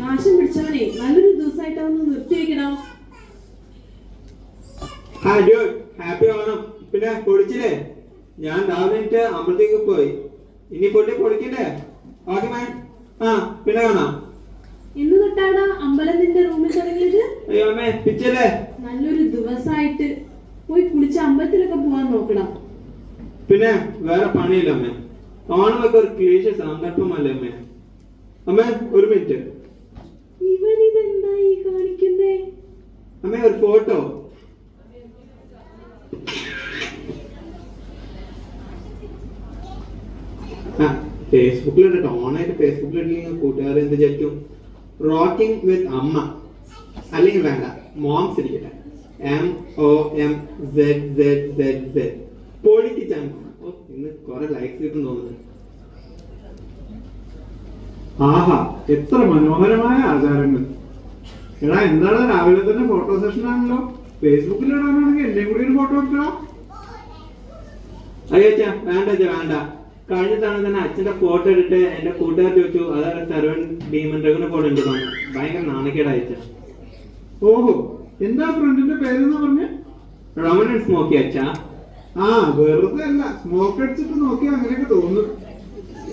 നാശം നല്ലൊരു ദിവസമായിട്ട് ഒന്ന് നിർത്തി വെക്കണം ഹായ് ഡ്യൂഡ് ഹാപ്പി ഓണം പിന്നെ പൊളിച്ചില്ലേ? ഞാൻ രാവിലെ അമ്പലത്തേക്ക് പോയി. ഇനി പൊട്ടി പൊളിക്കണ്ടേ? ഓക്കെ മാൻ ആ പിന്നെ കാണാം. ഇന്ന് തൊട്ടാണ് അമ്പലം നിന്റെ റൂമിൽ തുടങ്ങിയത്? അയ്യോ അമ്മേ പിച്ചല്ലേ? നല്ലൊരു ദിവസമായിട്ട് പോയി കുളിച്ച് അമ്പലത്തിലൊക്കെ പോവാൻ നോക്കണം. പിന്നെ വേറെ പണിയില്ല അമ്മേ. ഓണമൊക്കെ ഒരു ക്ലേശ സന്ദർഭമല്ലേ അമ്മേ? അമ്മേ ഒരു മിനിറ്റ് ഇവൻ ഇതെന്താ ഈ കാണിക്കുന്നേ? അമ്മേ ഒരു ഫോട്ടോ ആ ഫേസ്ബുക്കിലിട്ട് ഓണായിട്ട് ഫേസ്ബുക്കിലിട്ടില്ലെങ്കിൽ കൂട്ടുകാർ എന്ത് വിചാരിക്കും? റോക്കിംഗ് വിത്ത് അമ്മ. അല്ലെങ്കിൽ വേണ്ട മോംസ് ഇരിക്കട്ടെ. M O M Z Z Z Z chance ഓ ഇന്ന് കുറെ ലൈക്സ് കിട്ടും തോന്നുന്നു. ആഹാ എത്ര മനോഹരമായ ആചാരങ്ങൾ. എടാ എന്താണ് രാവിലെ തന്നെ ഫോട്ടോ സെഷൻ ആണല്ലോ. ഫേസ്ബുക്കിൽ ഇടാനാണെങ്കിൽ എന്റെ കൂടി ഒരു ഫോട്ടോ എടുക്കണം. അയ്യോ വേണ്ട വേണ്ട. കഴിഞ്ഞ തവണ തന്നെ അച്ഛന്റെ ഫോട്ടോ എടുത്ത് എന്റെ കൂട്ടുകാർ ചോദിച്ചു അതാണ് സെർവൻ ഭീമൻ രഘുന ഫോട്ടോ ഉണ്ട് ഭയങ്കര നാണക്കേടാ അച്ഛാ. ഓഹോ എന്താ ഫ്രണ്ടിന്റെ പേരെന്ന് പറഞ്ഞ? റോമൻ സ്മോക്കി അച്ഛ. ആ വെറുതെ അല്ല സ്മോക്ക് അടിച്ചിട്ട് നോക്കിയാ അങ്ങനെയൊക്കെ തോന്നും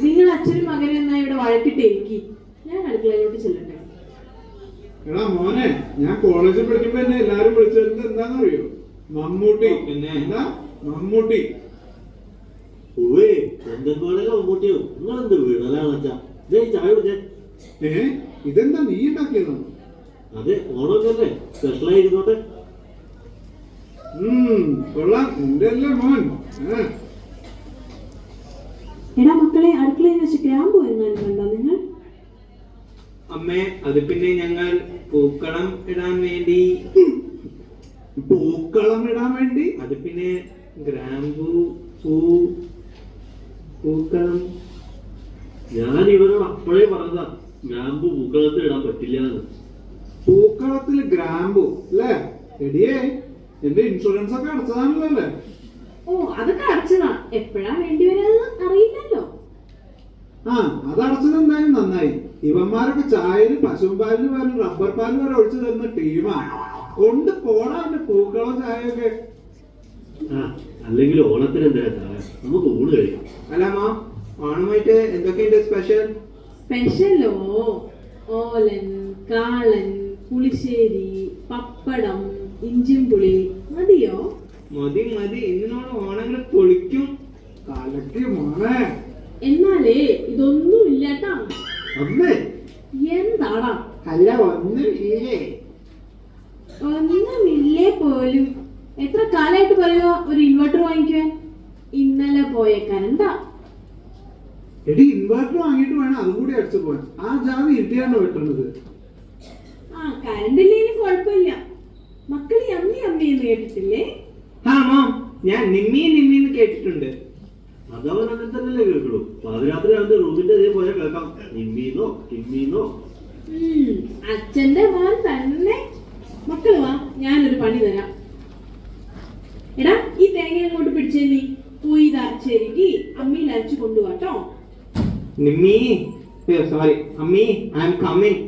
നിങ്ങൾ അച്ഛനും മകനും എന്നാ ഇവിടെ വഴക്കിട്ട് എനിക്ക് ഞാൻ അടുക്കളയിലോട്ട് ചെല്ലട്ടെ. എടാ മോനെ ഞാൻ കോളേജിൽ പഠിക്കുമ്പോ എന്നെ എല്ലാരും വിളിച്ചിരുന്നത് എന്താന്നറിയോ മമ്മൂട്ടി. പിന്നെ? എന്താ? മമ്മൂട്ടി. ഉവ്വേ സ്വന്തം കോളേജോ മമ്മൂട്ടിയോ നിങ്ങളെന്ത് വീണലാണ് അച്ഛാ ഇതേ ചായ കുടിച്ചേ. ഏ? ഇതെന്താ നീ ഉണ്ടാക്കിയതാണോ അതെ ഓണമൊക്കെ സ്പെഷ്യലായിരുന്നോട്ടെ ഉം കൊള്ളാം. നിന്റെ അല്ലേ മോൻ എടാ മക്കളെ അടുക്കളയിൽ വെച്ച് ഗ്രാമ്പു എങ്ങാനും കണ്ടോ നിങ്ങൾ? അമ്മേ അത് പിന്നെ ഞങ്ങൾ പൂക്കളം ഇടാൻ വേണ്ടി. പൂക്കളം ഇടാൻ വേണ്ടി? അത് പിന്നെ ഗ്രാമ്പു പൂ പൂക്കളം ഞാൻ ഇവരോട് അപ്പോഴേ പറഞ്ഞതാ ഗ്രാമ്പു പൂക്കളത്തിൽ ഇടാൻ പറ്റില്ല എന്ന് പൂക്കളത്തിൽ ഗ്രാമ്പു അല്ലേ? എടിയേ എന്റെ ഇൻഷുറൻസ് ഒക്കെ അടച്ചതാണല്ലോ അല്ലേ? ഓ അതൊക്കെ അടച്ചതാ. എപ്പോഴാ വേണ്ടി വരുന്നത് അറിയില്ലല്ലോ. ആ അത് അടച്ചത് എന്തായാലും നന്നായി. ഇവന്മാരൊക്കെ ചായയിൽ പാലിന് പകരം റബ്ബർ പാലിന് വരെ ഒഴിച്ചു തരുന്ന ടീമാണ് കൊണ്ട് പോടാ എന്റെ പൂക്കളം ചായയൊക്കെ. ആ അല്ലെങ്കിൽ ഓണത്തിന് എന്തായാലും ചായ? നമുക്ക് ഊണ് കഴിക്കാം. അല്ല അമ്മ ഓണമായിട്ട് എന്തൊക്കെയുണ്ട് സ്പെഷ്യൽ സ്പെഷ്യലോ ഓലൻ കാളൻ പുളിശ്ശേരി പപ്പടം ഇഞ്ചിൻ പുളി. മതിയോ? മതി മതി. ഇന്നോട് ഓണങ്ങൾ പൊളിക്കും. കലക്കി മോനെ. എന്നാലേ ഇതൊന്നും ഇല്ലാട്ടാ അമ്മേ എന്താടാ? അല്ല ഒന്നും ഇല്ലേ ഒന്നുമില്ലേ പോലും? എത്ര കാലായിട്ട് പറയുക ഒരു ഇൻവെർട്ടർ വാങ്ങിക്കാൻ ഇന്നലെ പോയ കരണ്ടാ എടി ഇൻവെർട്ടർ വാങ്ങിയിട്ട് വേണം. അതും കൂടി അടിച്ചു പോവാൻ. ആ ജാതി ഇട്ടിയാണോ വെട്ടുന്നത് ആ കരണ്ട് ഇല്ലെങ്കിലും കുഴപ്പമില്ല. മക്കൾ അമ്മി അമ്മി എന്ന് കേട്ടിട്ടില്ലേ? ആ മോം ഞാൻ നിമ്മി നിമ്മി എന്ന് കേട്ടിട്ടുണ്ട്. അതവൻ അങ്ങനെ തന്നെയല്ലേ കേൾക്കുള്ളൂ. പാതിരാത്രി അവന്റെ റൂമിന്റെ അതേ പോയാൽ കേൾക്കാം. നിമ്മീന്നോ കിമ്മീന്നോ അച്ഛന്റെ മോൻ തന്നെ. മക്കൾ വാ ഞാനൊരു പണി തരാം. എടാ ഈ തേങ്ങ അങ്ങോട്ട് പിടിച്ചേ നീ? പോയി ഇത് അരച്ചേരിക്ക് അമ്മിയിൽ അരച്ചു കൊണ്ടുപോട്ടോ നിമ്മി സോറി അമ്മി ഐ ആം കമ്മിങ്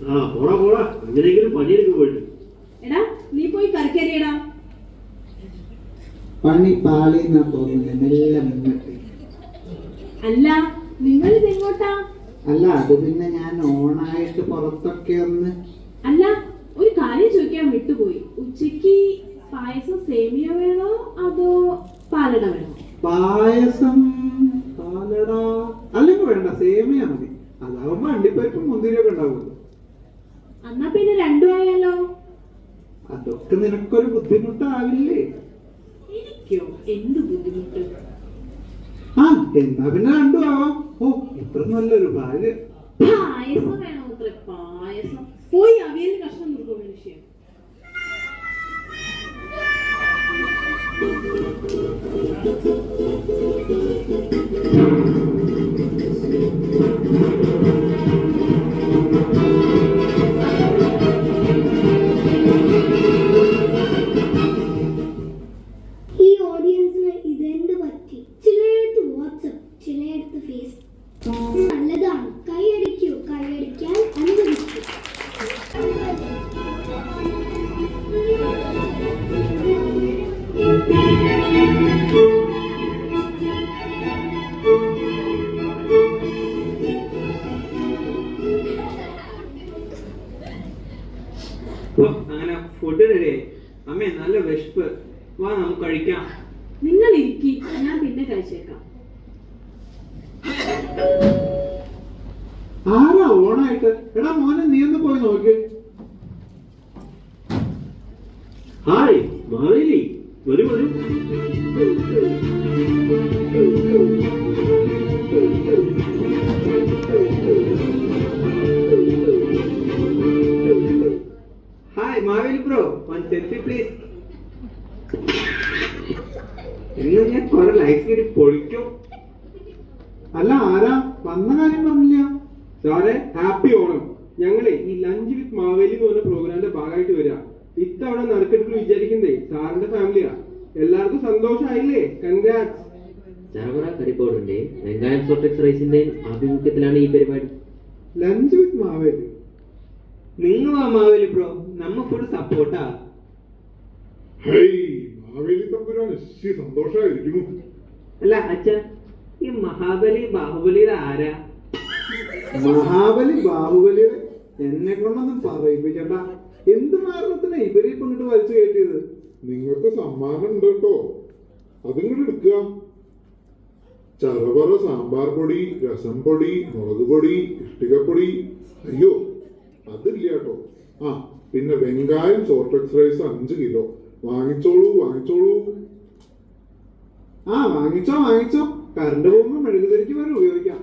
ആ പോടാ പോടാ. അങ്ങനെയെങ്കിലും പണിയെടുക്ക് പോയിട്ട്. എടാ നീ പോയി കറക്കരിയടാ പണി പാളിന്നാ തോന്നുന്നത് മെല്ലെ മുന്നോട്ട്. അല്ല നിങ്ങൾ ഇതെങ്ങോട്ടാ അല്ല അത് പിന്നെ ഞാൻ ഓണായിട്ട് പുറത്തൊക്കെ ഒന്ന് അല്ല ഒരു കാര്യം ചോദിക്കാൻ വിട്ടുപോയി. ഉച്ചയ്ക്ക് പായസം സേമിയ വേണോ അതോ പാലട വേണോ? പായസം പാലട. അല്ലെങ്കിൽ വേണ്ട സേമിയ മതി. അതാവുമ്പോ അണ്ടിപ്പരിപ്പും മുന്തിരിയൊക്കെ ഉണ്ടാവുമല്ലോ എന്നാ പിന്നെ രണ്ടും ആയാലോ? അതൊക്കെ നിനക്കൊരു ബുദ്ധിമുട്ടാവില്ലേ? എനിക്കോ? എന്ത് ബുദ്ധിമുട്ട്? ആ എന്നാ പിന്നെ രണ്ടും ആവാം. ഓ ഇത്ര നല്ലൊരു ഭാര്യ. പായസം വേണോ പായസം. പോയി അവിയൽ കഷ്ണം നിർത്തുന്ന മനുഷ്യൻ ഈ നല്ല വിശപ്പ്. വാ നമുക്ക് കഴിക്കാം. നിങ്ങൾ ഇരിക്കി ഞാൻ പിന്നെ കഴിച്ചേക്കാം. ആരാ ഓണായിട്ട്? എടാ മോനെ നീ ഒന്ന് പോയി നോക്ക്. ഹായ് മാവേലി. വരൂ വരൂ. വൺ സെൽഫി പ്ലീസ് ഇന്ന് ഞാൻ കുറെ ലൈഫ് പൊളിക്കും. അല്ല ആരാ? വന്ന കാര്യം പറഞ്ഞില്ല. സാറേ ഹാപ്പി ഓണം. ഞങ്ങളെ ഈ ലഞ്ച് വിത്ത് മാവേലി എന്ന് പറഞ്ഞ പ്രോഗ്രാമിന്റെ ഭാഗമായിട്ട് വരിക. ഇത്തവണ നറുക്കെടുപ്പിൽ വിചാരിക്കുന്നേ സാറിന്റെ ഫാമിലിയാ എല്ലാവർക്കും സന്തോഷമായില്ലേ കൺഗ്രാറ്റ്സ് ചറവറ കരിക്കോടിന്റെ വെങ്കായം സോട്ടെക്സ് റൈസിന്റെയും ആഭിമുഖ്യത്തിലാണ് ഈ പരിപാടി. Lunch with Maveli. നിങ്ങൾ വാ മാവേലി ബ്രോ. നമ്മ ഫുൾ സപ്പോർട്ടാ. ഹേയ് മാവേലി തമ്പുരാൻ ശി സന്തോഷായിരിക്കുന്നു അല്ല അച്ഛ ഈ മഹാബലി ബാഹുബലിയുടെ ആരാ? മഹാബലി ബാഹുബലിയുടെ എന്നെ കൊണ്ടൊന്നും പറയിപ്പിക്കണ്ട. എന്ത് മാരണത്തിനാ ഇവരെ ഇപ്പൊ ഇങ്ങോട്ട് വലിച്ചു കയറ്റിയത്? നിങ്ങൾക്ക് സമ്മാനം ഉണ്ട് കേട്ടോ. അതിങ്ങോട്ട് എടുക്കുക. ചറവറ സാമ്പാർ പൊടി രസം പൊടി മുളക് പൊടി ഇഷ്ടികപ്പൊടി. അയ്യോ അതില്ല കേട്ടോ ആ പിന്നെ വെങ്കായം ചോർട്ടക്സ് റൈസ് അഞ്ച് കിലോ. വാങ്ങിച്ചോളൂ വാങ്ങിച്ചോളൂ. ആ വാങ്ങിച്ചോ വാങ്ങിച്ചോ. കറണ്ട് പോകുമ്പോ മെഴുകുതിരിക്ക് വരെ ഉപയോഗിക്കാം.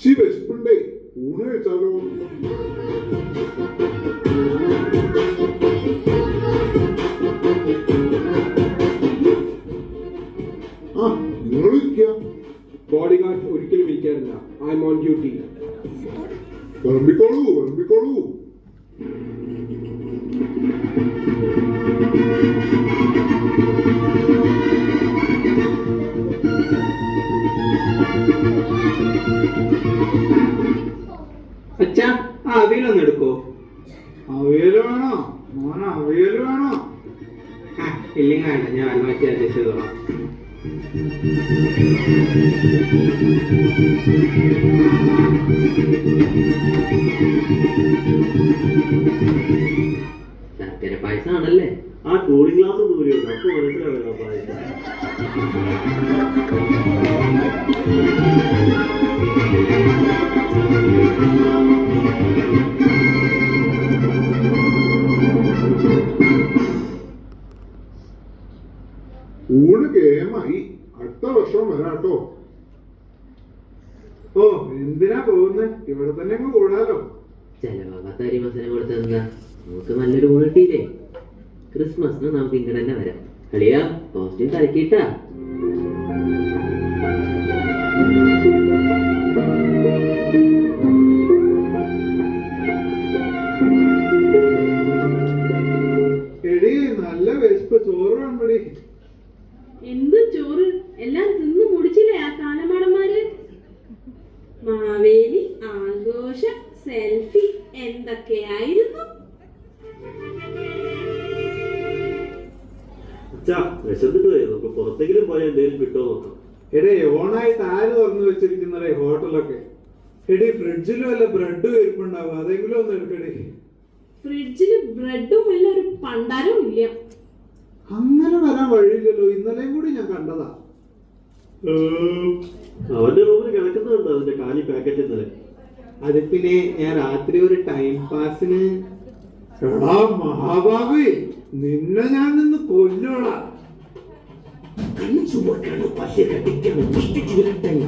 ശി വിശപ്പുണ്ടേ. ഊണ് കഴിച്ചാലോ? ആ നിങ്ങൾ ഇരിക്കുക ബോഡി ഗാർഡ് ഒരിക്കലും വിളിക്കാറില്ല. I'm on duty Bambi Colu, bambi Colu. ശർക്കര പായസമാണല്ലേ ആ കൂളിംഗ് ഗ്ലാസ് ദൂരെയുണ്ട് നമുക്ക് മനസ്സിലാവില്ല പായസം. ഊണ് അടുത്ത കേട്ടോ. ഓ എന്തിനാ പോകുന്നേ? ഇവിടെ തന്നെ അങ്ങ് കൂടാലോ. ചെലവാകാത്ത മസാല കൊടുത്ത എന്താ നമുക്ക് നല്ലൊരു കിട്ടിയില്ലേ? ക്രിസ്മസിന് നമുക്ക് ഇങ്ങനെ തന്നെ വരാം. കളിയാ കോസ്റ്റ്യൂം കലക്കിയിട്ടാ. എടി നല്ല വിശപ്പ്. ചോറ് വേണപടി എന്ത് ചോറ്. എല്ലാം തിന്നു? മുടിച്ചില്ലേ മാവേലി ആഘോഷ സെൽഫി എന്തൊക്കെയായിരുന്നു? അച്ഛാ വിശന്നിട്ട് പോയി നമുക്ക് പുറത്തെങ്കിലും പോയാൽ എന്തെങ്കിലും കിട്ടുമോ നോക്കാം. എടേ ഓണായിട്ട് ആര് തുറന്നു വെച്ചിരിക്കുന്നതേ ഹോട്ടലൊക്കെ. എടി ഫ്രിഡ്ജിൽ വല്ല ബ്രെഡ് ഇരിപ്പുണ്ടാവും. അതെങ്കിലും ഒന്ന് എടുക്കടി. ഫ്രിഡ്ജിൽ ബ്രെഡും ഇല്ല ഒരു പണ്ടാരവും ഇല്ല. അങ്ങനെ വരാൻ വഴിയില്ലല്ലോ. ഇന്നലെയും കൂടി ഞാൻ കണ്ടതാ. അവന്റെ റൂമിൽ കിടക്കുന്നുണ്ട് അതിന്റെ കാലി പാക്കറ്റ് ഇന്നലെ അത് പിന്നെ ഞാൻ രാത്രി ഒരു ടൈം പാസിന് എടാ മഹാഭാവി നിന്നെ ഞാൻ നിന്ന് കൊല്ലോള കണ്ണു ചുമക്കാണ് പല്ല് കടിക്കാണ് മുഷ്ടിച്ചു വിരട്ടാൻ